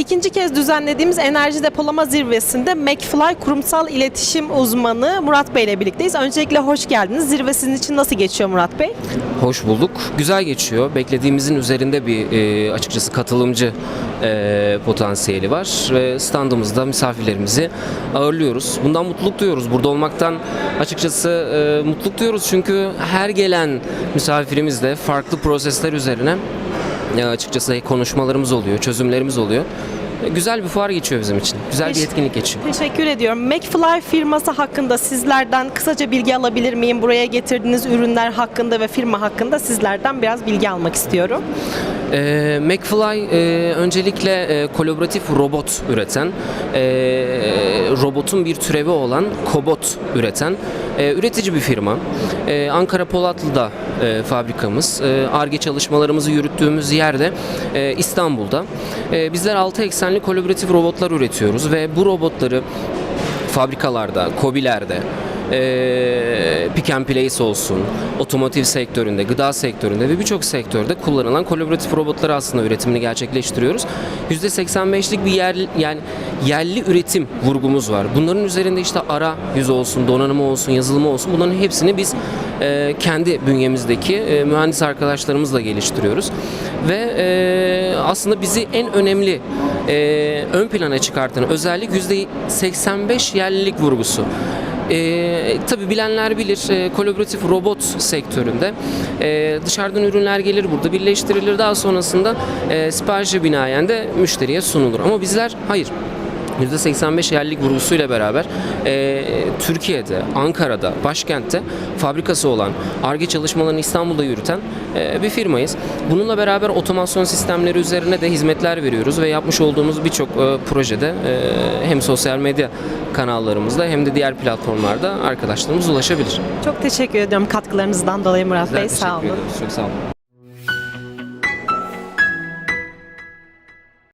İkinci kez düzenlediğimiz enerji depolama zirvesinde McFly kurumsal iletişim uzmanı Murat Bey ile birlikteyiz. Öncelikle hoş geldiniz. Zirve sizin için nasıl geçiyor Murat Bey? Hoş bulduk. Güzel geçiyor. Beklediğimizin üzerinde bir e, açıkçası katılımcı e, potansiyeli var ve standımızda misafirlerimizi ağırlıyoruz. Bundan mutluluk duyuyoruz. Burada olmaktan açıkçası e, mutluluk duyuyoruz çünkü her gelen misafirimizle farklı prosesler üzerine açıkçası konuşmalarımız oluyor, çözümlerimiz oluyor. E, güzel bir fuar geçiyor bizim için. Güzel bir etkinlik geçiyor. Teşekkür ediyorum. McFly firması hakkında sizlerden kısaca bilgi alabilir miyim? Buraya getirdiğiniz ürünler hakkında ve firma hakkında sizlerden biraz bilgi almak istiyorum. E, McFly e, öncelikle e, kolaboratif robot üreten, e, robotun bir türevi olan Kobot üreten e, üretici bir firma. E, Ankara Polatlı'da e, fabrikamız. ARGE çalışmalarımızı yürüttüğümüz yerde e, İstanbul'da. E, bizler 6 eksenli kolaboratif robotlar üretiyoruz ve bu robotları fabrikalarda, kobilerde, eee pick and place olsun, otomotiv sektöründe, gıda sektöründe ve birçok sektörde kullanılan kolaboratif robotları aslında üretimini gerçekleştiriyoruz. %85'lik bir yer yani yerli üretim vurgumuz var. Bunların üzerinde işte ara yüz olsun, donanımı olsun, yazılımı olsun bunların hepsini biz eee, kendi bünyemizdeki eee, mühendis arkadaşlarımızla geliştiriyoruz. Ve eee, aslında bizi en önemli eee, ön plana çıkartan özellik %85 yerlilik vurgusu. Ee, tabii bilenler bilir e, kolaboratif robot sektöründe e, dışarıdan ürünler gelir burada birleştirilir. Daha sonrasında e, siparişe binaen de müşteriye sunulur. Ama bizler hayır %85 yerlilik vurgusuyla beraber e, Türkiye'de, Ankara'da, başkentte fabrikası olan, ARGE çalışmalarını İstanbul'da yürüten e, bir firmayız. Bununla beraber otomasyon sistemleri üzerine de hizmetler veriyoruz ve yapmış olduğumuz birçok e, projede e, hem sosyal medya kanallarımızda hem de diğer platformlarda arkadaşlarımız ulaşabilir. Çok teşekkür ediyorum katkılarınızdan dolayı Murat Bey. Sağ olun. ediyoruz. Çok sağ olun.